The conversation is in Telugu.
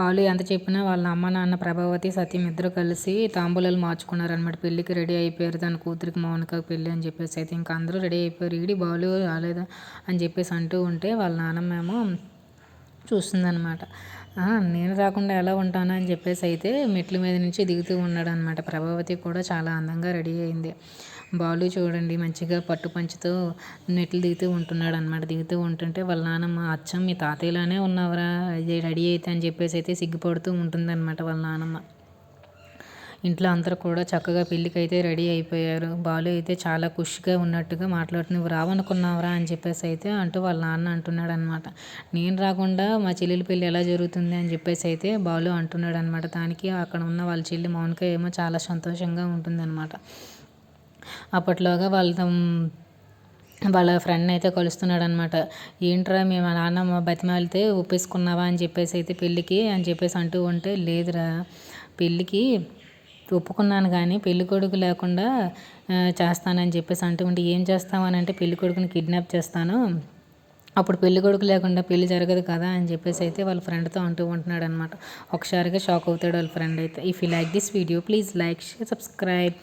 బాలు ఎంత చెప్పినా వాళ్ళ అమ్మ నాన్న ప్రభావతి సత్యం ఇద్దరు కలిసి తాంబూలాలు మార్చుకున్నారనమాట పెళ్ళికి రెడీ అయిపోయారు. తన కూతురికి మౌనిక పెళ్ళి అని చెప్పేసి అయితే ఇంకా అందరూ రెడీ అయిపోయారు. ఈడి బాలు రాలేదా అని చెప్పేసి అంటూ ఉంటే వాళ్ళ నాన్నమేమో చూస్తుందనమాట నేను రాకుండా ఎలా ఉంటానా అని చెప్పేసి అయితే మెట్ల మీద నుంచి దిగుతూ ఉన్నాడు అనమాట ప్రభావతి కూడా చాలా అందంగా రెడీ అయింది. బాలు చూడండి మంచిగా పట్టు పంచుతో మెట్లు దిగుతూ ఉంటున్నాడు అనమాట దిగుతూ ఉంటుంటే వాళ్ళ నాన్నమ్మ అచ్చం మీ తాతయ్యలానే ఉన్నావరా రెడీ అయితే అని చెప్పేసి అయితే సిగ్గుపడుతూ ఉంటుందన్నమాట వాళ్ళ నాన్నమ్మ. ఇంట్లో అందరూ కూడా చక్కగా పెళ్ళికైతే రెడీ అయిపోయారు. బాలు అయితే చాలా ఖుషిగా ఉన్నట్టుగా మాట్లాడుతు నువ్వు రావనుకున్నావురా అని చెప్పేసి అయితే అంటూ వాళ్ళ నాన్న అంటున్నాడు అనమాట నేను రాకుండా మా చెల్లెలి పెళ్ళి ఎలా జరుగుతుంది అని చెప్పేసి అయితే బాలు అంటున్నాడు అనమాట దానికి అక్కడ ఉన్న వాళ్ళ చెల్లి మౌనిక ఏమో చాలా సంతోషంగా ఉంటుందన్నమాట. అప్పట్లోగా వాళ్ళ వాళ్ళ ఫ్రెండ్ అయితే కలుస్తున్నాడు అనమాట ఏంట్రా మేము నాన్న బతిమాలితే ఒప్పేసుకున్నావా అని చెప్పేసి అయితే పెళ్ళికి అని చెప్పేసి అంటూ ఉంటే లేదురా పెళ్ళికి ఒప్పుకున్నాను కానీ పెళ్ళి కొడుకు లేకుండా చేస్తానని చెప్పేసి అంటూ ఉంటే ఏం చేస్తామని అంటే పెళ్ళి కొడుకుని కిడ్నాప్ చేస్తాను. అప్పుడు పెళ్ళి కొడుకు లేకుండా పెళ్ళి జరగదు కదా అని చెప్పేసి అయితే వాళ్ళ ఫ్రెండ్తో అంటూ ఉంటున్నాడు అనమాట ఒకసారిగా షాక్ అవుతాడు వాళ్ళ ఫ్రెండ్ అయితే. If you like this video please like share subscribe